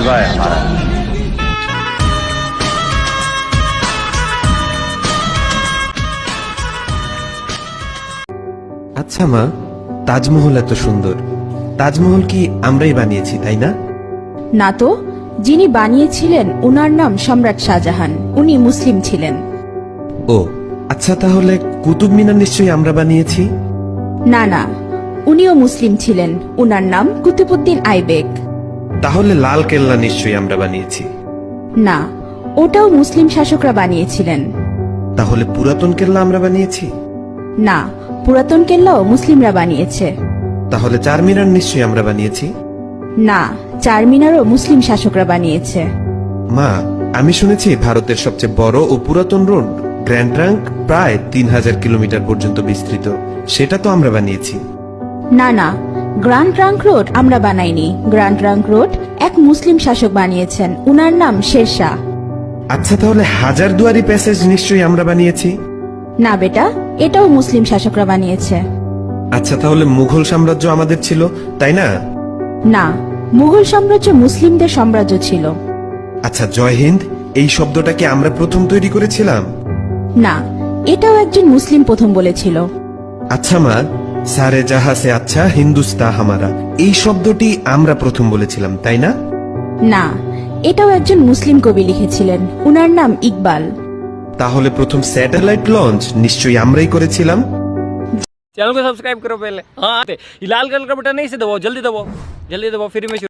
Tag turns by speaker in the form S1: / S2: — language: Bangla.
S1: जलवा है हमारा
S2: আচ্ছা মা তাজমহল এত সুন্দর তাজমহল কি আমরাই বানিয়েছি তাই না
S3: না তো যিনি বানিয়েছিলেন উনার নাম সম্রাট শাহজাহান উনি মুসলিম ছিলেন
S2: ও আচ্ছা তাহলে কুতুব মিনার নিশ্চয়ই আমরা বানিয়েছি
S3: না না উনিও মুসলিম ছিলেন উনার নাম কুতুবুদ্দিন আইবেক
S2: তাহলে লাল কেল্লা নিশ্চয়ই আমরা বানিয়েছি।
S3: না ওটাও মুসলিম শাসকরা বানিয়েছিলেন।
S2: তাহলে পুরাতন কেল্লা আমরা বানিয়েছি?
S3: না পুরাতন কেল্লাও মুসলিমরা বানিয়েছে।
S2: তাহলে চার মিনার নিশ্চয়ই আমরা বানিয়েছি?
S3: না চারমিনারও মুসলিম শাসকরা বানিয়েছে।
S2: মা আমি শুনেছি ভারতের সবচেয়ে বড় ও পুরাতন রোড গ্র্যান্ড ট্রাঙ্ক প্রায় তিন হাজার কিলোমিটার পর্যন্ত বিস্তৃত। সেটা তো আমরা বানিয়েছি।
S3: না না গ্র্যান্ড ট্রাঙ্ক রোড আমরা বানাইনি। গ্র্যান্ড ট্রাঙ্ক রোড এক মুসলিম শাসক বানিয়েছেন। উনার নাম শেরশাহ।
S2: আচ্ছা তাহলে হাজার দুয়ারি প্যাসেজ নিশ্চয়ই আমরা বানিয়েছি?
S3: না বেটা এটাও মুসলিম শাসকরা বানিয়েছে।
S2: আচ্ছা তাহলে মুঘল সাম্রাজ্য আমাদের ছিল তাই না?
S3: না মুঘল সাম্রাজ্য মুসলিমদের সাম্রাজ্য ছিল।
S2: আচ্ছা জয় হিন্দ এই শব্দটা কি আমরা প্রথম তৈরি করেছিলাম?
S3: না এটাও একজন মুসলিম প্রথম বলেছিল।
S2: আচ্ছা মা সারে জাহা সে আচ্ছা হিন্দুস্তা হামারা এই শব্দটি আমরা প্রথম বলেছিলাম তাই না
S3: না এটাও একজন মুসলিম কবি লিখেছিলেন উনার নাম ইকবাল
S2: তাহলে প্রথম স্যাটেলাইট লঞ্চ নিশ্চয়ই আমরাই করেছিলাম
S4: चैनल को सब्सक्राइब करो पहले हाँ ये लाल कलर का बटन नहीं से दबाओ जल्दी दबाओ जल्दी दबाओ फ्री में शुरू